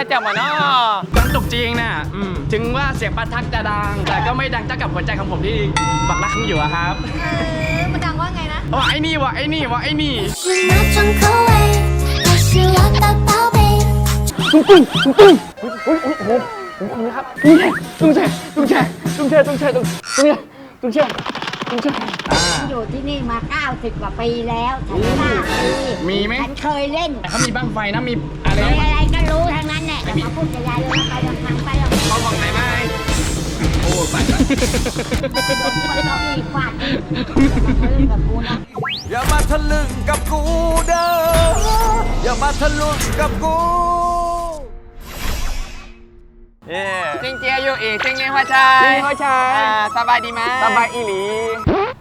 จะจับมาเนาะ การตกจริงน่ะ อืม ถึงว่าเสียงประทัดจะดัง แต่ก็ไม่ดังเท่ากับหัวใจของผมที่บักรักคุณอยู่อะครับ เออมันดังว่าไงนะ ว่าไอ้นี่วะไอ้นี่วะไอ้นี่ 是哪种口味？我是我的宝贝。 ตุ้งแช่ตุ้งแช่ตุ้งแช่ตุ้งแช่ตุ้งแช่ตุ้งแช่ตุ้งแช่อ่า อยู่ที่นี่มา 90 กว่าปีแล้วฉันห้าปี มีไหม ฉันเคยเล่น เขามีบ้างไฟนะมีอะไร มี นะ อะไรก็ พูดกับยายเลยไปลำพังไปลำพังเขาบอกไหนไหมโอ้ไปโดนคนอีกฟาดอีกอย่ามาเล่นกับกูนะอย่ามาทะลึ่งกับกูเด้อ อย่ามาทะลึ่งกับกูเย่จริงเจียอยู่อีกจริงเงี้ยพ่อชายจริงพ่อชายอ่สบายดีไหมสบายอีหลี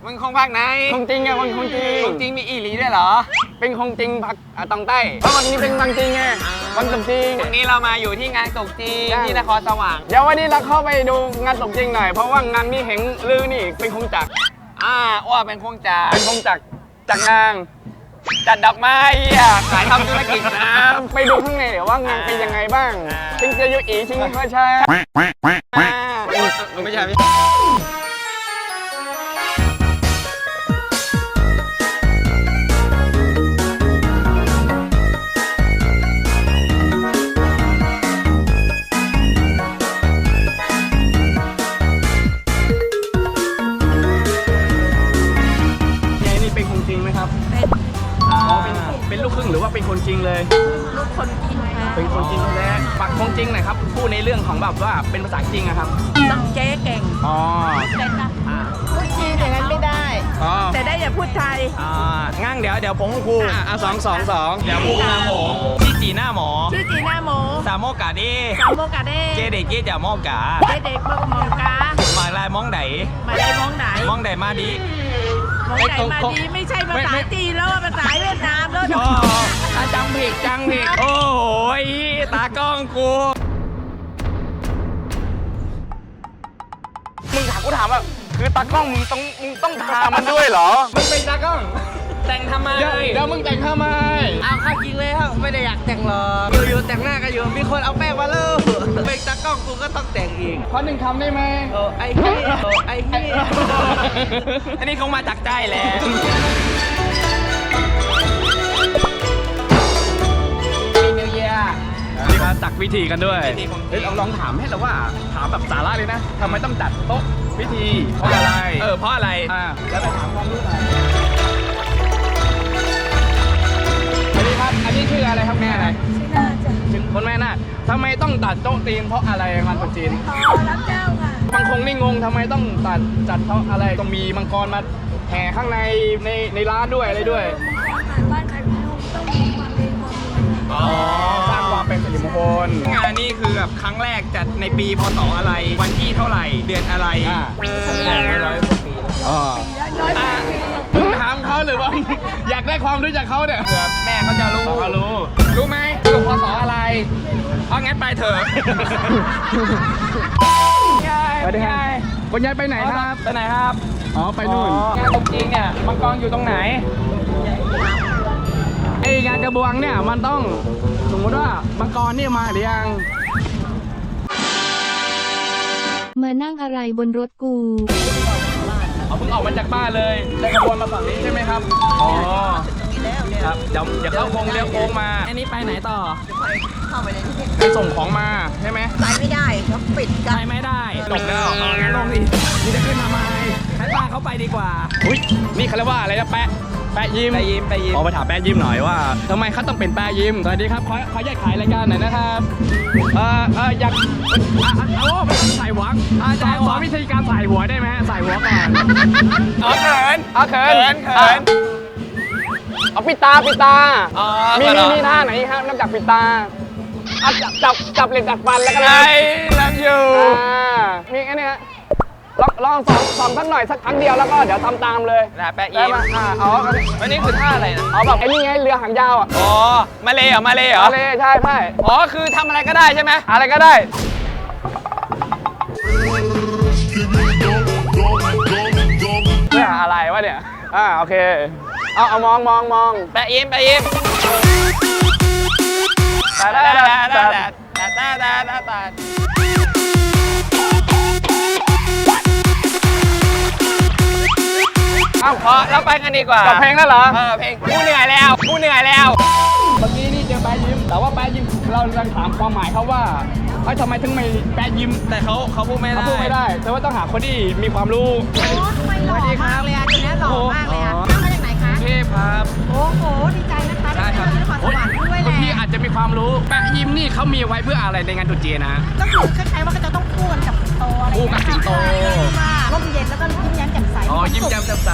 มึงคงภาคไหน คงจริงไงคนคงจริง คงจริงมีอีหลีด้วยเหรอ เป็นคงจริงพักอะตองใต้เพราะวันนี้เป็นวันจริงไงวันตกจริง วันนี้เรามาอยู่ที่งานตกจีนใช่ ที่นครสว่างเดี๋ยววันนี้เราเข้าไปดูงานตกจริงหน่อย เพราะว่างานนี้เห็นลือนี่เป็นคงจักรอ่าอ้วเป็นคงจ่าเป็นคงจักรจักรนาง จัดดอกไม้อะขายทำธุรกิจนะ ไปดูข้างในเดี๋ยวว่างานเป็นยังไงบ้าง อ่าจริงจะอยู่อีจริงไม่ใช่อ่า ไม่ใช่พี่ย คนจริงเลย ลูกคนกินค่ะเป็นคนจริงแท้ปักคงจริงหน่อยครับพูดในเรื่องของแบบว่าเป็นภาษาจริงอะครับต้องเจ๊เก่งอ๋อแต่นะอ่าพูดจีนอย่างนั้นไม่ได้ อ๋อแต่ได้อย่าพูดไทยอ่างั้นเดี๋ยวเดี๋ยวผมครูอะอะสองสองสองเดี๋ยวครูมาผมที่จีหน้าหมอชื่อจีน่าโมสามโมกาดิสาวโมกาเด้เจเด็กเจจะโมกาเจ๊เด็กเมื่อมองกามาลายมองไหนมาได้มองไหนมองไหนมาดิ มองไหนมาดีไม่ใช่ภาษาจีนแล้วอะภาษาเวียดนามแล้วโอ้ถ้าจำผิดจังผิดโอ้โหยตากล้องกูมึงถามกูถามว่าคือตากล้องมึงต้องมึงต้องทามันด้วยเหรอ มึงเป็นตากล้อง แต่งทำไมเดี๋ยวเดี๋ยวมึงแต่งทำไม เอาเข้าจริงเลยครับไม่ได้อยากแต่งหรอกอยู่ๆแต่งหน้ากันอยู่มีคนเอาแป้งมาเลิกเป็นตากล้องกูก็ต้องแต่งอีกขอหนึ่งคำได้ไหมโอ้ไอ้เหี้ยโอ้ไอ้เหี้ยอันนี้คงมาจากใจแหละมีนิวเยียนี่มาตักพิธีกันด้วยพิธีของจริงเฮ้ยลองลองถามให้เราว่าถามแบบสาระเลยนะทำไมต้องจัดโต๊ะพิธีเพราะอะไร เออเพราะอะไรอ่าแล้วไปถามความรู้หน่อย นี้ครับอันนี้ชื่ออะไรครับแม่อะไรชื่อคนแม่น่ะทำไมต้องตัดโต๊ะจีนเพราะอะไรงานตรุษจีนอ๋อรับเจ้าค่ะบางคงนี่งงทำไมต้องตัดจัดเพราะอะไรต้องมีมังกรมาแห่ข้างในในในร้านด้วยอะไรด้วยบ้านใครไม่รู้ต้องมีความดีความดีอ๋อสร้างความเป็นสิริมงคลงานนี้คือแบบครั้งแรกจัดในปีพศอะไร วันที่เท่าไหร่เดือนอะไรอ่าแต่ไม่ร้อยกว่าปีอ๋ออะมึง ถามเขาหรือว่าอยากได้ความรู้จากเขาเนี่ยเผื่อแม่เขาจะรู้เขารู้ รู้ไหมคือพศอะไรเอางั้นไปเถอะสวัสดีครับคุณยายไปไหนครับ ไปไหนครับ อ๋อ ไปนู่น งานตรงจริงเนี่ย มังกรอยู่ตรงไหน ไองานกระบวงเนี่ย มันต้อง สมมติว่า มังกรเนี่ยมาหรือยัง มานั่งอะไรบนรถกู เอาเพิ่งออกมาจากบ้านเลยได้กระบวนมาฝั่งนี้ใช่ไหมครับอ๋อครับเดี๋ยวเดี๋ยวเข้าโค้งเลี้ยวโค้งมาอันนี้ไปไหนต่อไปส่งของมาใช่ไหมไปไม่ได้เขาปิดไปกันไม่ได้จบแล้วเอางั้นลงดินี่จะขึ้นมาไหมให้ป้าเขาไปดีกว่าอุ้ยนี่เขาเรียกว่าอะไรนะแปะ แปะยิ้มไปยิ้มไปยิ้มออกมาถามแปะยิ้มหน่อยว่าทำไมเขาต้องเป็นแปะยิ้มสวัสดีครับขอขอแยกขายรายการหน่อยนะครับเอ่อเอ่ออยากอะอะเอามันต้องใส่หัวอะสอนสอนวิธีการใส่หัวได้ไหมฮะใส่หัวก่อนอ๋อเขินเอาเขินเขินเขิน เอาปิดตาปิดตาอ๋อมีเขินเหรมีอมีท่าไหนครับนอกจากปิดตาอะจับจับจับเหล็กดัดฟันแล้วก็ไอ้แล้วรักอยู่ อ่ามีอันนี้ฮะ ลองลองสอนสอนสักหน่อยสักครั้งเดียวแล้วก็เดี๋ยวทำตามเลยนะแปะได้ยิ้มไหมอ่าเอาวันนี้คือท่าอะไรนะเอาแบบไอ้นี่ไงเรือหางยาวอะอ๋อมาเลยเหรอมาเลยเหรอทะเลใช่ใช่อ๋อคือทำอะไรก็ได้ใช่ไหมอะไรก็ได้เพื่ออะไรวะเนี่ยอ่าโอเคเอาเอามองมองมองแปะยิ้มแปะยิ้มแต่แต่แต่แต่ตาตาตาตา เอาพอเราไปกันดีกว่าจบเพลงแล้วเหรอเออเพลงกูเหนื่อยแล้วกูเหนื่อยแล้วเมื่อกี้นี่เจอแปะยิ้ม แต่ว่าแปะยิ้มเรากำลังถามความหมายเขาว่าเอ้ยทำไมถึงไม่แปะยิ้มแต่เขาเขาพูดไม่เขาได้พูดไม่ได้ แต่ว่าต้องหาคนที่มีความรู้ โอ้ทำไมหล่อมากเลยอะตัวเนี้ยหล่อมากเลยอะนั่งมาจากไหนคะ เทพครับ โอ้โห ดีใจนะคะได้มาจากนครสวรรค์ด้วยแหคุณละพี่อาจจะมีความรู้ แปะยิ้มนี่เขามีไว้เพื่ออะไรในงานตรุษจีนนะ ก็คือคล้ายๆว่าก็จะต้องคู่กันกับสิงโตอะไรอย่างเงี้ยคู่กับสิงโต ใช่ว่า ร่มเย็นแล้วก็ยิ้มแย้มแจ่มใสอ๋อยิ้มแย้มแจ่มใส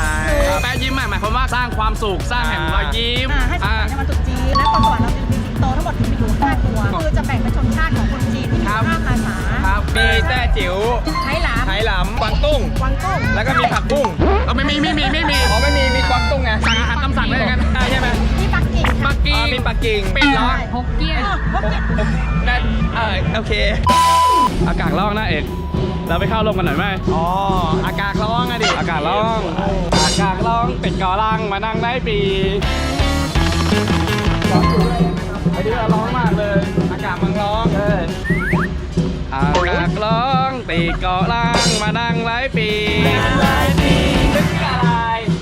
แปะยิ้มหมายความว่าสร้างความสุขสร้างแห่งรอยยิ้มอ่าให้สดอ่าใสในวันตรุษจีนและนครสวรรค์เราจะมีสิงโตทั้งหมดมีอยู่ห้าตัวคือจะแบ่งเป็นชนชาติของคนจีนที่มีครับ ห้าภาษาครับมีแต้จิ๋วไทยหลามไหหลำกวางตุ้ง กวางตุ้งแล้วก็มีผักบุ้งเออไม่มีไม่มีไม่มีอ๋อไม่มีมีกวางตุ้งไงสั่งอาหารตามสั่งได้ยังไงได้ใช่ไหมที่ปักกิ่งปัค่ะกกิ่งมีปักกิ่งเป็นเหรอฮกเกี้ยนฮกเกี้ยนนั่นเออโอเค อากาศร้อนนะเอก เราไปเข้าลมกันหน่อยไหมอ๋อ อากาศร้อนอะดิ อากาศร้อนอากาศร้อนติดกอลังมานั่งได้ปีไอ้นี่ร้อนมากเลย อากาศมันร้อนเลยอากาศร้อนติดกอลังมานั่งไร้ปีไร้ปีนึกอะไร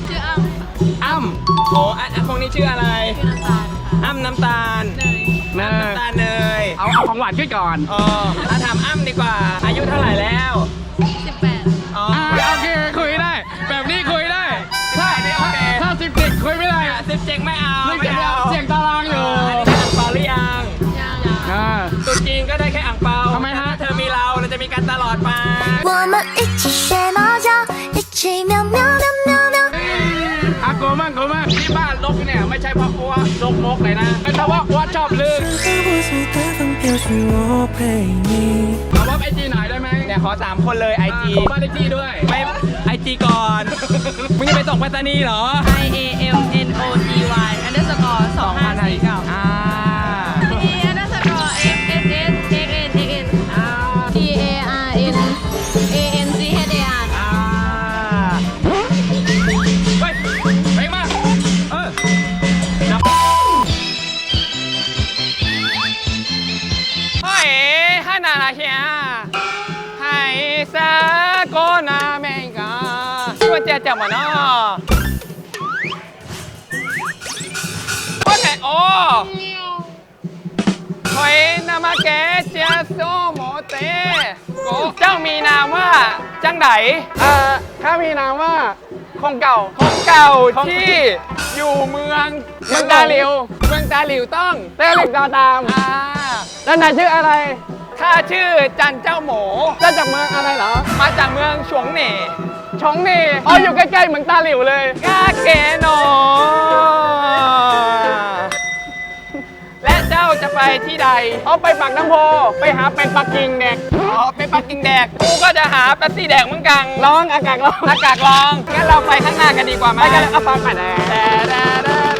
ชื่ออ้ำอ้ำโอ้อะอะพวกนี้ชื่ออะไร ชื่อน้ำตาลค่ะอ้ำน้ำตาลเนยเนยน้ำตาล เนย เอาเอาของหวานขึ้นก่อน อ๋ออ่ะถามอ้ำดีกว่า อายุเท่าไหร่แล้ว สิบแปด อ๋อโอเคคุยได้ แบบนี้คุยได้ ถ้าถ้าสิบเจ็ดคุยไม่ได้สิบเจ็ดไม่เอาไม่เอาเสียงตารางอยู่อันนี้อ่างเปาหรือยัง ยังยัง อ่าตุ๊จีนก็ได้แค่อ่างเปาทำไมฮะ เธอมีเราเราจะมีกันตลอดไป 我们一起学猫叫，一起喵喵喵喵喵。 อากูมั่งกูมั่งที่บ้านลกเนี่ยไม่ใช่เพราะอ้วลกมกเลยนะเป็นเพราะว่าอ้วชอบลืม Cause you all pay me ขอรับไอจีหน่อยได้ไหมเนี่ยขอสามคนเลยไอจีขบ้านไอจีด้วยไม่ไอจีก่อน มึงจะไปส่งไปรษนี่เหรอ I A M N O T Y underscore สองพันสี่เก้า ช่วยเจ๊จับมาเนาะโอเคโอ้เฮ้ยนามาเกะเจยโซโมเตโกเจ้ามีนามว่าจังไดเอ่อข้ามีนามว่าคงเก่าคงเก่าที่อยู่เมืองเมืองตาหลิว เมืองตาหลิวต้องเต้หลิวตาตาม อ่า แล้วนายชื่ออะไร ข้าชื่อจันเจ้าหมูจะจากเมืองอะไรเหรอ มาจากเมืองฉวงเหน่ฉวงเหน่อ๋ออยู่ใกล้ๆเมืองตาหลิวเลยกาเกโนและเจ้าจะไปที่ใดเอาไปปากน้ำโพ ไปหาเป็ดปักกิ่งแดก อ๋อเป็นปักกิ่งแดก กูก็จะหาแป๊บซี่แดกเหมือนกันร้องอากาศร้องอากาศร้อง งั้นเราไปข้างหน้ากันดีกว่าไหมไปกันเอาฟังไปแล้ว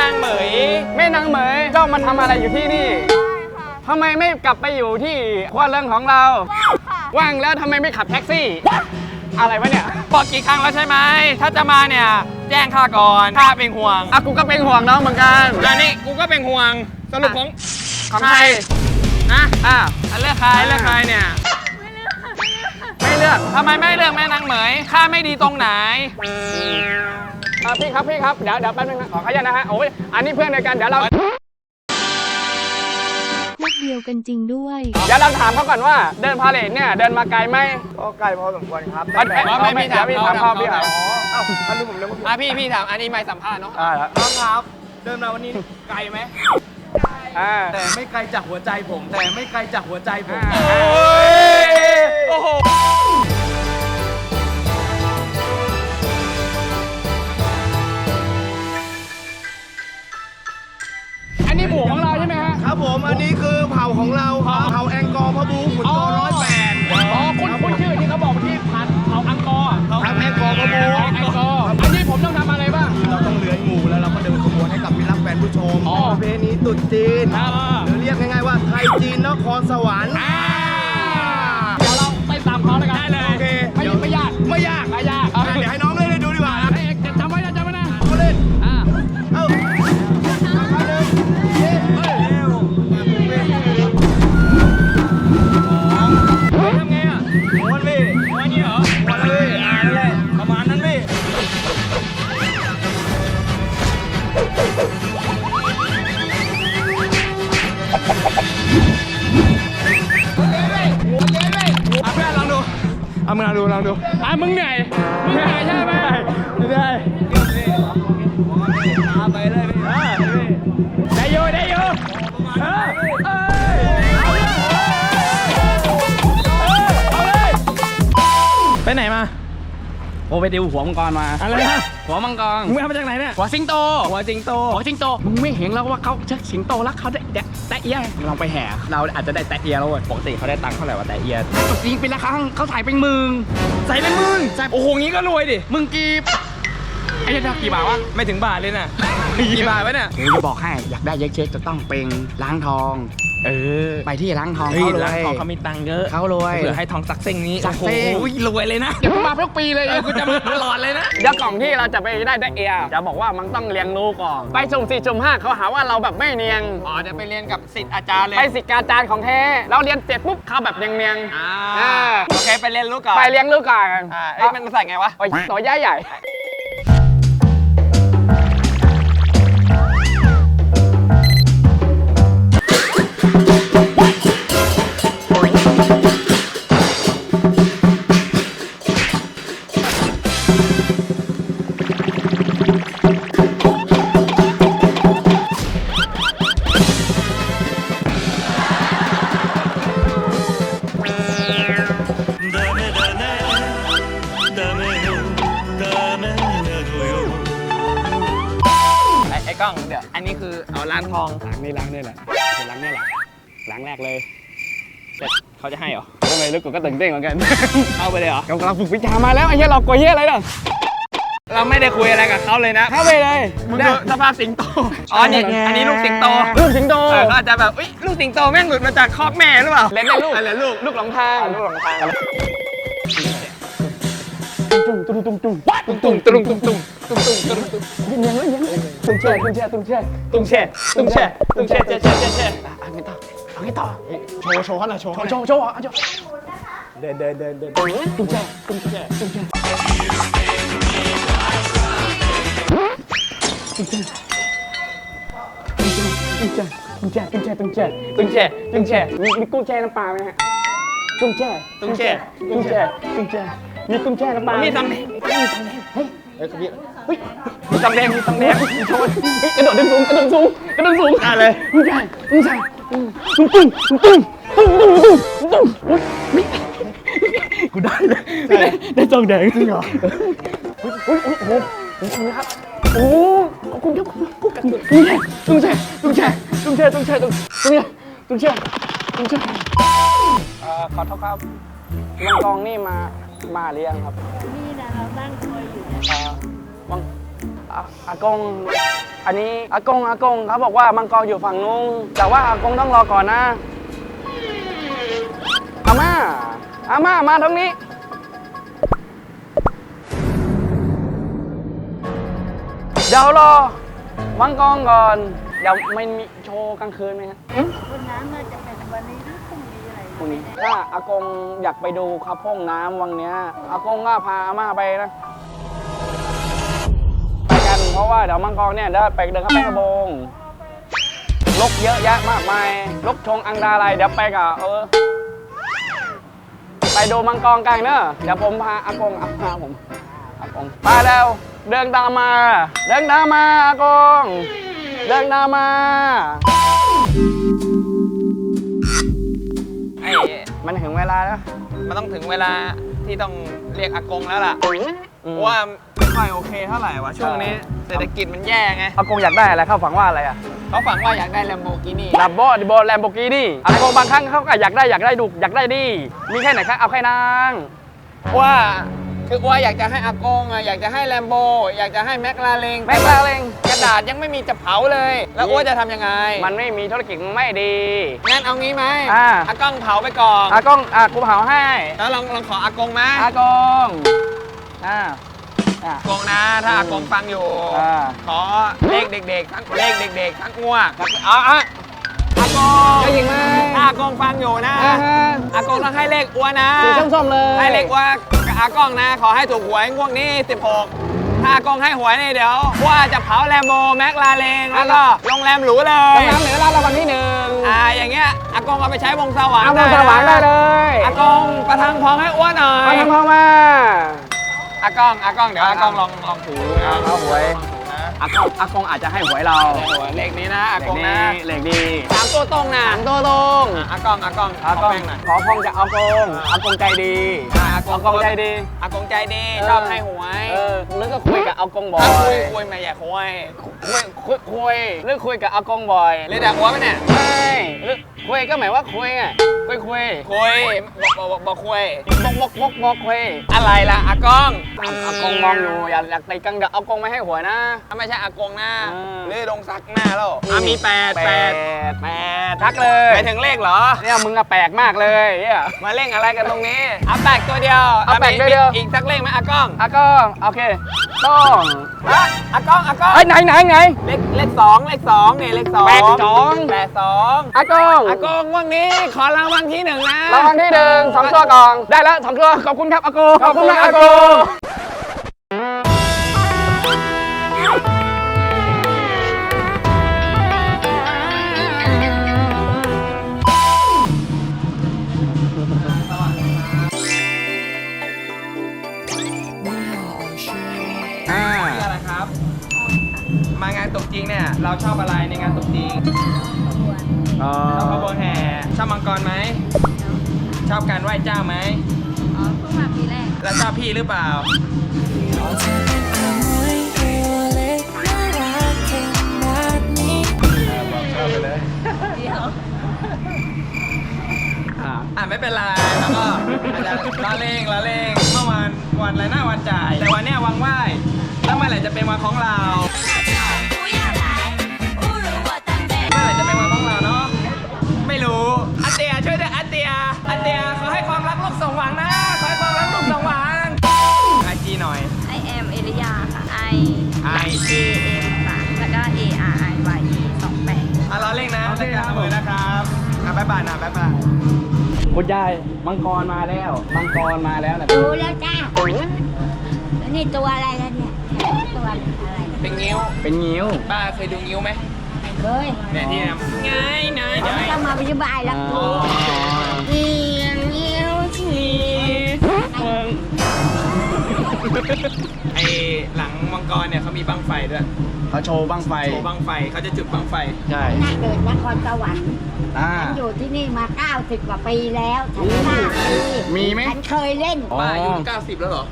นางเหมย แม่นางเหมยเจ้ามาทำอะไรอยู่ที่นี่ทำไมไม่กลับไปอยู่ที่ครัวเรือนของเราว่างแล้วทำไมไม่ขับแท็กซี่ อะไรวะเนี่ยบอกกี่ครั้งแล้วใช่ไหม ถ้าจะมาเนี่ย แจ้งข้าก่อนข้าเป็นห่วงอะกูก็เป็นห่วงน้องเหมือนกันอันนี้กูก็เป็นห่วงสรุปของของใครนะอะอันเลือกใครเลือกใครเนี่ยไม่เลือกทำไมไม่เลือกแม่นางเหมยข้าไม่ดีตรงไหน อะพี่ครับพี่ครับเดี๋ยวเดี๋ยวแป๊บนึงนะขอขยันนะฮะโอ้ยอันนี้เพื่อนในกันเดี๋ยวเราพวกเดียวกันจริงด้วย เดี๋ยวเราถามเขาก่อนว่าเดินพาเลทเนี่ยเดินมาไกลไหมก็ไกลพอสมควรครับไม่ไม่ไม่ถามพี่ถามพ่อพี่ถามอ้าวอันนี้ผมเรียกว่าอะพี่พี่ถามอันนี้ไม่สัมภาษณ์เนาะอ่าน้องครับ เดินมาวันนี้ไกลไหมอ่าแต่ไม่ไกลจากหัวใจผม แต่ไม่ไกลจากหัวใจผม โอ้ไปดิวหัวมังกรมาอะไรนะหัวมังกรมึงเอามาจากไหนเนี่ยหัวสิงโตหัวจิงโตหัวสิงโตมึงไม่เห็นแล้วว่าเขาเชิดสิงโตแล้วเขาได้แตะแตะเอียลองไปแห่เราอาจจะได้แตะเอียแล้วเว้ยปกติเขาได้ตังค์เท่าไหร่วะแต่เอียจริงเป็นละครั้งเขาถ่ายเป็นหมึงใส่เป็นหมื่นใช่โอ้โหงี้ก็รวยดิมึงกีบไอ้เจ้ากี่บาทวะไม่ถึงบาทเลยน่ะกี่บาทวะเนี่ยเดี๋ยวจะบอกให้อยากได้เย็กเช็คจะต้องเป็นล้างทอง เออไปที่ล้างทองเฮ้ยเขารวร้านยทองเขามีตังค์เยอะเขารวยเผื่อให้ทองสักเส้งนี้สักเส้ง โอ้โหรวยเลยนะอย่าเพิ่งมาทุกปีเลย เออกูจะมาตลอดเลยนะ เดี๋ยวกล่องที่เราจะไปได้ได้เอียจะบอกว่ามันต้องเรียงรู้ก่อน ไปสุ่มสี่สุ่มห้าเขาหาว่าเราแบบไม่เนียงอ๋อจะไปเรียนกับสิทธิ์อาจารย์เลยไปสิทธิ์การจารย์ของแท้เราเรียนเสร็จปุ๊บเขาแบบเนียงเนียงๆอ่า อ่าโอเคไปเรียนรู้ก่อนไปเลี้ยงลูกก่อนอ่าเอ้ยมันใส่ไงวะ โอ้ยตัวใหญ่ใหญ่ กล้องเดี๋ยวอันนี้คือเอาร้านทองล้างนี่ล้างนี่แหละเป็นล้างนี่แหละล้างแรกเลยแต่เขาจะให้เหรอทำไมลูกกูก็ตื่นเต้นเหมือนกัน เอาไปเลยเหรอกำลังฝึกวิชามาแล้วไอ้เหี้ยเรากลัวเหี้ยอะไรเนี่ยเราไม่ได้คุยอะไรกับเขาเลยนะเข้าไปเลยมึงดูสภาพสิงโตอ๋อนี่อันนี้ลูกสิงโตลูกสิงโตเออเขาอาจจะแบบอุ้ยลูกสิงโตแม่งหลุดมาจากคอกแม่หรือเปล่าเล่นได้ลูกอะไรลูกลูกหลงทางลูกหลงทาง ตุ้งตุ้งตุ้งตุ้งตุ้งตุ้งตุ้งตุ้งตุ้งตุ้งตุ้งตุ้งตุ้งยิงยังเลยยิงตุ้งแช่ตุ้งแช่ตุ้งแช่ตุ้งแช่ตุ้งแช่ตุ้งแช่แช่แช่แช่แช่เอาไงต่อเอาไงต่อโชว์โชว์เขาหน่อยโชว์โชว์โชว์โชว์เอาโชว์เดินเดินเดินเดินตุ้งแช่ตุ้งแช่ตุ้งแช่ตุ้งแช่ตุ้งแช่ตุ้งแช่ตุ้งแช่ตุ้งแช่ตุ้งแช่มีมีกุ้งแช่น้ำปลาไหมฮะตุ้งแช่ตุ้งแช่ตุ้งแช่ตุ้งแช่ มีกุ้งแช่น้ำปลามีมีตำแหน่งเฮ้ยเฮ้ยเฮ้ยเฮ้ยมีตำแหน่งมีตำแหน่งโชว์เฮ้ยกระโดดดึงสูงกระโดดสูงกระโดดสูงอะเลยตุ้งแช่ตุ้งแช่ตุ้งตุ้งตุ้งตุ้งตุ้งตุ้งตุ้งตุ้งอุ้ยไม่กูได้เลยได้ได้จองแดงจริงเหรออุ้ยอุ้ยอุ้ยโอ้โหขอบคุณครับโอ้ขอบคุณครับตุ้งแช่ตุ้งแช่ตุ้งแช่ตุ้งแช่ตุ้งแช่ตุ้งแช่ตุ้งแช่ตุ้งแช่เอ่อขอโทษครับมังกรนี่มา มาเรียงครับนี่นะเรานั่งคอยอยู่เอ่อมังอะอากง อันนี้อากงอากงเขาบอกว่ามังกรอยู่ฝั่งนู้นแต่ว่าอากงต้องรอก่อนนะอาม่าอาม่ามาทางนี้ เดี๋ยวรอมังกรก่อน เดี๋ยวไม่มีโชว์กลางคืนไหมฮะวันน้ำน่าจะเป็นวันนี้หรือพรุ่งนี้อะไร พรุ่งนี้ ถ้าอากงอยากไปดูครับพ่องน้ำวังเนี้ยอากงก็พาอาม่าไปนะ ไปกันเพราะว่าเดี๋ยวมังกรเนี่ยเดินไปเดินเข้าไปกระโบงลกเยอะแยะมากมายลกชงอังดาอะไรเดี๋ยวไปกับเออ ไปดูมังกรกันเนอะเดี๋ยวผมพาอากงอาพาผมอากงไปแล้ว เดินตามมา เดินตามมาอากง เดินตามมา มันถึงเวลาแล้ว มันต้องถึงเวลาที่ต้องเรียกอากงแล้วล่ะอืมเพราะว่าไม่ค่อยโอเคเท่าไหร่วะช่วงนี้เศรษฐกิจมันแย่ไงอากงอยากได้อะไรเข้าฝังว่าอะไรอะเขาฝังว่าอยากได้แลมโบกินี่ลัมโบดิโบแลมโบกินี่อากงบางครั้งเขาก็อยากได้อยากได้ดุอยากได้ดีมีแค่ไหนครับเอาแค่นางว่า คือว่าอยากจะให้อากงอะอยากจะให้แลมโบ อยากจะให้แมคลาเรงแม็กลาเรงแกระดาษยังไม่มีจะเผาเลย แล้วอ้วนจะทำยังไงมันไม่มีธุรกิจไม่ดี งั้นเอางี้ไหมอ่า อากล้องเผาไปก่อนอากงอะกูเผาให้แล้วลองลองขออากงไหมอากงอ่าอะอากงนะถ้าอากงฟังอยู่ อ่า ขอเลขเด็กๆทั้งเลขเด็กๆทั้งงวดเอาอะอา กงได้ยินไหมถ้าอากงฟังอยู่นะ อ่าฮะอากงต้องให้เลขอ้วนนะสีส้มๆเลยให้เลขว่ากับอากล้องนะ ขอให้ถูกหวยงวดนี้ 16 ถ้าอากงให้หวยนี่เดี๋ยวว่าจะเผาแลมโบแม็กลาเลงแล้วก็โรงแรมหรูเลยกำลังเหลือรางวัลที่หนึ่งอ่าอย่างเงี้ยอากงเอาไปใช้วงสว่างเอาได้มาสว่างได้เลยอากงประทังพองให้อ้วนหน่อยมาทำพอมา อากล้องอากล้องเดี๋ยวอากล้องลองลองถูนะเอาหวย อากงอากงอาจจะให้หวยเราเลขนี้นะอาเหกล็งกนะดีเหล็กดีสามตัวตรงนะหางโตตรงอะอากล้องอากล้องอากงขแป้งหน่อยขอพองจากอากงอากงใจดีอะอากงอากงใจดีอากงใจดีเออชอบให้หวยเออหรือก็คุยกับอากงบ่ออะคุยยคุยมาอย่าคุยคุยคุยคุยหรือคุยกับอากงบ่อยเรียกแต่หัวไหมเนี่ยไม่หรือ คุยก็หมายว่าคุยไงคุยคุยคุยบอกบอกบอกคุยบกบกบกบกคุยอะไรล่ะอากล้องอากงมองอยู่อยากอยากตีกังเดี๋ยวอากงไม่ให้หวยนะถ้าไม่ใช่อากงนะเออหรือดงซักหน้าแล้วอะมีแปดแปดแปดทักเลยไปถึงเลขเหรอเนี่ยมึงอะแปลกมากเลยเนี่ยมาเล่นอะไรกันตรงนี้เอาแปลกตัวเดียวเอาแปลกมีตัวเดียวอีกสักเลขไหมอากล้องอากงโอเคต้องอะอากล้องอากล้องไอ้ยไหนไหนไหนเลขเลขสองเลขสองเนี่ยเลขสองแปดสองแปดสองอากงอากงวันนี้ ขอรางวัลที่หนึ่งนะ รางวัลที่หนึ่งสองตัวกล่อง ได้แล้วสองตัวขอบคุณครับอากงขอบคุณมากอากง อ๋อชอบขบวนแห่ชอบมังกรไหม ชอบการไหว้เจ้าไหมอ๋อเพิ่งมาปีแรก แล้วชอบพี่หรือเปล่าอ่า อ่าไม่เป็นไรแล้วก็อาจจะละเลงละเลงเมื่อวานวันอะไรหน้าวันจ่าย แต่วันเนี้ยวันไหว้แล้วเมื่อไหร่จะเป็นวันของเราายบายนะบ๊ายบายคุณยายมังกรมาแล้ว มังกรมาแล้วนะรู้แล้วจ้าแล้วนี่ตัวอะไรแล้วเนี่ยตัวอะไรเป็นงิ้ว เป็นงิ้ว ป้าเคยดูงิ้วไหมเคยเนี่ยที่เนี่ยไงไงเขาไงไม่ต้องมาอธิบายแล้วกูเอียงเอี้ยวชีไอหลังมังกรเนี่ยเขามีบังไฟด้วย เขาโชว์บ้างไฟ โชว์บังไฟเขาจะจุดบังไฟ ใช่ น่าเกิดนครสวรรค์อ่า ฉันอยู่ที่นี่มา 90 กว่าปีแล้วฉันห้าปีมีไหม ฉันเคยเล่น อ๋อ ป้าอายุ90 แล้วเหรอ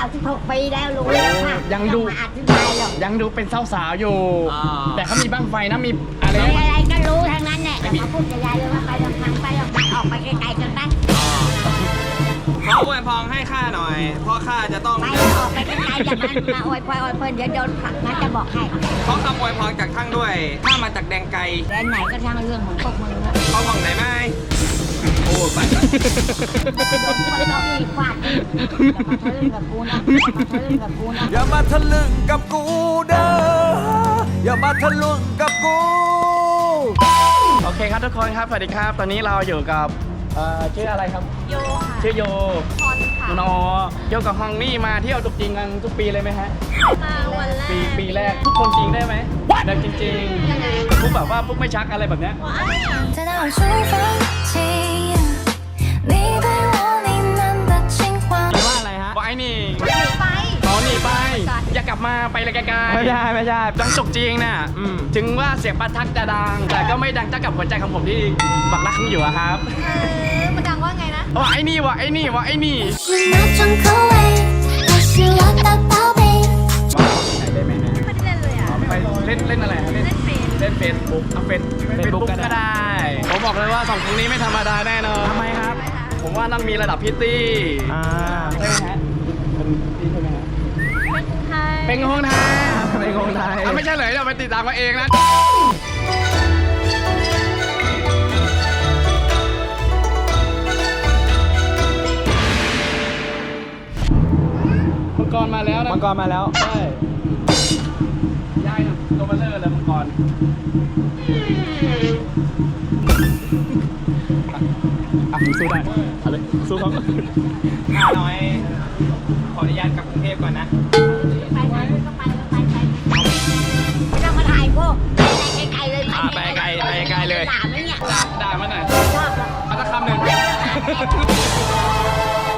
96 ปีแล้วรู้แล้วค่ะยังดู ไม่ต้องมาอธิบายหรอกยังดูเป็นสาวๆอยู่ อ่า แต่เขามีบ้างไฟนะ มีอะไรอะไรนะอะไรก็รู้ทั้งนั้นแหละแต่มาพูดกับยายเลยว่าไปลำพังไปลำพังออกไปไกลๆกันไป ขออวยพรให้ข้าหน่อย เพราะข้าจะ ต้องไปออกไปไกลๆจากนั้นมาอวยพรอวยพรเดี๋ยวโดนผักนะจะบอกให้ขอคำอวยพรจากท่านด้วยข้ามาจากแดงไกลแดนไหนก็ช่างเรื่องของพวกมึงนะเขาของไหนไหมโอ้ไปก่อนโดนคนเราอีกฟาดอีกอย่ามาทะลึ่งกับกูนะอย่ามาทะลึ่งกับกูนะอย่ามาทะลึ่งกับกูเด้ออย่ามาทะลึ่งกับกูโอเคครับทุกคนครับสวัสดีครับ ตอนนี้เราอยู่กับ เอ่อชื่ออะไรครับ โยค่ะชื่อโยพรค่ะนอโยกับฮองนี่มาเที่ยวตุกจริงกันทุกปีเลยไหมฮะ มาวันแรกปีปีแรกทุกคนจริงได้ไหมแบบจริงๆยังไง พวกแบบว่าพวกไม่ชักอะไรแบบเนี้ย มาไปเลยไกลๆ ไม่ใช่ไม่ใช่ ดังสุกจริงน่ะ อืม ถึงว่าเสียงประทัดจะดัง แต่ก็ไม่ดังเท่ากับหัวใจของผมที่บักรักคุณอยู่อะครับ เออมันดังว่าไงนะ ว่าไอ้นี่ว่าไอ้นี่ว่าไอ้นี่ 是哪种口味？我是我的宝贝。 ว้าวไหนได้ไหมเนี่ย ไม่ได้เล่นเลยอ่ะ ไปเล่นเล่นอะไรเล่น เล่นเฟซ เล่นเฟซบุ๊กเอาเฟซ Facebook ก็ได้ ผมบอกเลยว่าสองคนนี้ไม่ธรรมดาแน่นอนทำไมครับ ผมว่าต้องมีระดับพิตตี้ อ่า ใช่ไหมฮะเป็นพี่ใช่ไหมฮะ เป็นกรุงไทยเป็นห้องทางเป็นงของไทยอะไม่ใช่เลยเดี๋ยวไปติดตามมาเองนะ มังกรมาแล้วนะมังกรมาแล้ว ใช่ย่ายนะตัวมาเลอร์เลยมังกร อะสู้ได้อะไรสู้เรับข้าน้อยขออนุญาตกลับกรุงเทพก่อนนะ ไปไก็ไก็ไกลเลยไปไกลไปไกลเลย ด่าไหมเนี่ยด่ามันหน่อยชอบเหรอ เอาสัคำหนึ่ง